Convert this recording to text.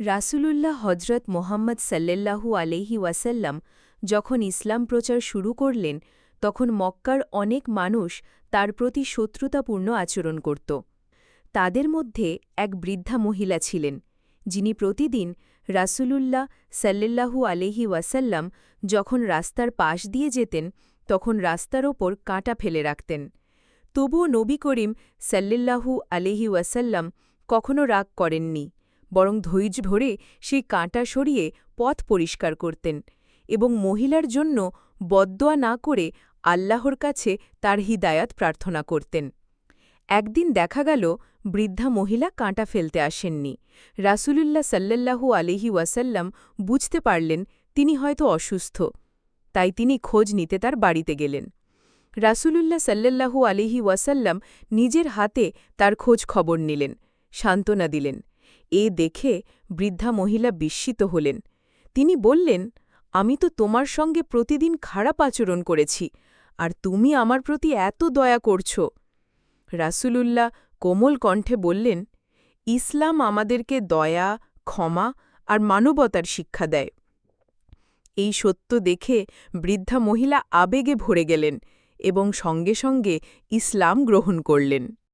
রাসূলুল্লাহ হজরত মোহাম্মদ সাল্লাল্লাহু আলহি ওয়াসাল্লাম যখন ইসলাম প্রচার শুরু করলেন, তখন মক্কার অনেক মানুষ তার প্রতি শত্রুতাপূর্ণ আচরণ করত। তাদের মধ্যে এক বৃদ্ধা মহিলা ছিলেন, যিনি প্রতিদিন রাসূলুল্লাহ সাল্লাল্লাহু আলহি ওয়াসাল্লাম যখন রাস্তার পাশ দিয়ে যেতেন, তখন রাস্তার ওপর কাঁটা ফেলে রাখতেন। তবুও নবী করিম সাল্লাল্লাহু আলহি ওয়াসাল্লাম কখনও রাগ করেননি। বরং ধৈর্য ধরে সেই কাঁটা সরিয়ে পথ পরিষ্কার করতেন এবং মহিলার জন্য বদদোয়া না করে আল্লাহর কাছে তার হিদায়াত প্রার্থনা করতেন। একদিন দেখা গেল, বৃদ্ধা মহিলা কাঁটা ফেলতে আসেননি। রাসূলুল্লাহ সাল্লাল্লাহু আলিহি ওয়াসাল্লাম বুঝতে পারলেন তিনি হয়তো অসুস্থ, তাই তিনি খোঁজ নিতে তার বাড়িতে গেলেন। রাসূলুল্লাহ সাল্লাল্লাহু আলিহি ওয়াসাল্লাম নিজের হাতে তার খোঁজ খবর নিলেন, সান্ত্বনা দিলেন। এ দেখে বৃদ্ধা মহিলা বিস্মিত হলেন। তিনি বললেন, আমি তো তোমার সঙ্গে প্রতিদিন খারাপ আচরণ করেছি, আর তুমি আমার প্রতি এত দয়া করছ। রাসূলুল্লাহ কোমল কণ্ঠে বললেন, ইসলাম আমাদেরকে দয়া, ক্ষমা আর মানবতার শিক্ষা দেয়। এই সত্য দেখে বৃদ্ধা মহিলা আবেগে ভরে গেলেন এবং সঙ্গে সঙ্গে ইসলাম গ্রহণ করলেন।